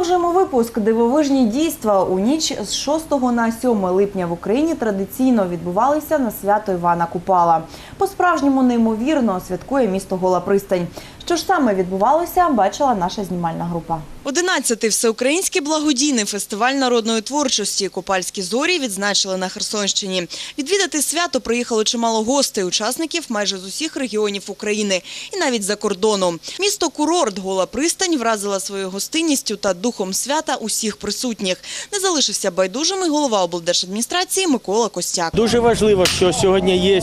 Продовжуємо випуск дивовижні дійства. У ніч з 6 на 7 липня в Україні традиційно відбувалися на свято Івана Купала. По-справжньому неймовірно святкує місто Гола Пристань. Що ж саме відбувалося, бачила наша знімальна група. 11-й всеукраїнський благодійний фестиваль народної творчості «Купальські зорі» відзначили на Херсонщині. Відвідати свято приїхало чимало гостей, учасників майже з усіх регіонів України і навіть за кордоном. Місто Курорт Гола Пристань вразила своєю гостинністю та духом свята усіх присутніх. Не залишився байдужим і голова облдержадміністрації Микола Костяк. Дуже важливо, що сьогодні є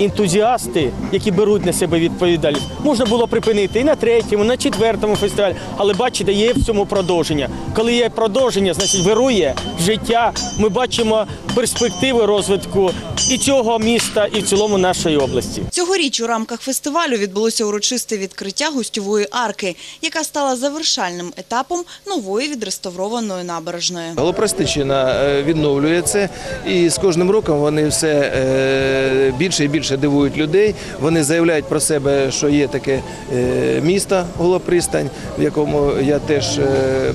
ентузіасти, які беруть на себе відповідальність. Можна було припинити і на третьому, на четвертому фестивалі, але бачите, є в цьому продовження. Коли є продовження, значить вирує життя. Ми бачимо перспективи розвитку і цього міста, і в цілому нашої області. Цьогоріч у рамках фестивалю відбулося урочисте відкриття гостьової арки, яка стала завершальним етапом нової відреставрованої набережної. Голопростичина е, відновлюється, і з кожним роком вони все е, більше і більше дивують людей. Вони заявляють про себе, що є таке е, місто Голопристань, в якому я теж е,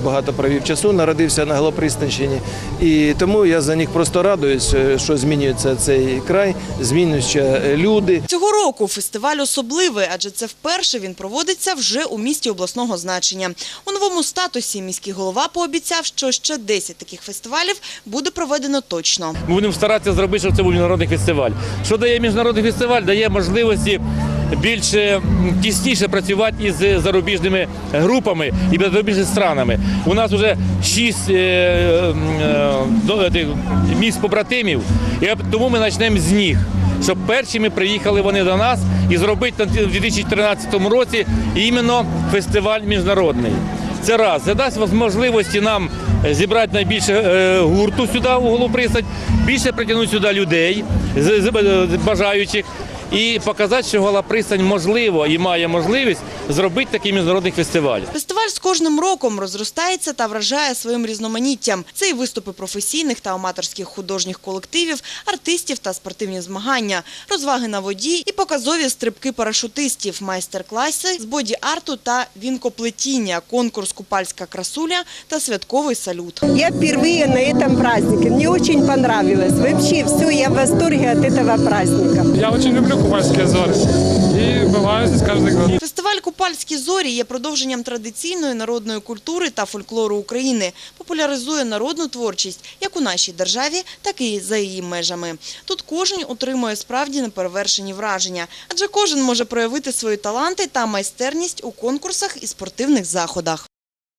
багато провів часу, народився на Голопристанщині. І тому я за них просто радуюсь, е, що змінюється цей край, змінюються люди. Цього року фестиваль особливий, адже це вперше він проводиться вже у місті обласного значення. У новому статусі міський голова пообіцяв, що ще 10 таких фестивалів буде проведено точно. Ми будемо старатися зробити, щоб це був міжнародний фестиваль. Що дає міжнародний фестиваль? Дає можливості більше тісніше працювати із зарубіжними групами і зарубіжними странами. У нас вже шість е, е, тих міст побратимів, і тому ми почнемо з них. Щоб першими приїхали вони до нас і зробити в 2013 році іменно фестиваль міжнародний. Це раз. Це дасть можливості нам зібрати найбільше е, гурту сюди у Голопристань, більше притягнути сюди людей бажаючих і показати, що Голопристань можливо і має можливість зробити такий міжнародний фестиваль. Фестиваль з кожним роком розростається та вражає своїм різноманіттям. Це і виступи професійних та аматорських художніх колективів, артистів та спортивні змагання, розваги на воді і показові стрибки парашутистів, майстер-класи з боді-арту та вінкоплетіння, конкурс «Купальська красуля» та святковий салют. Я впервые на этом празднике. Мне очень понравилось. Вообще все, я в восторге от этого праздника. Я очень люблю купальские зори и бываю здесь каждый год. Фестиваль «Купальські зорі» є продовженням традиційної народної культури та фольклору України, популяризує народну творчість як у нашій державі, так і за її межами. Тут кожен отримує справді неперевершені враження, адже кожен може проявити свої таланти та майстерність у конкурсах і спортивних заходах.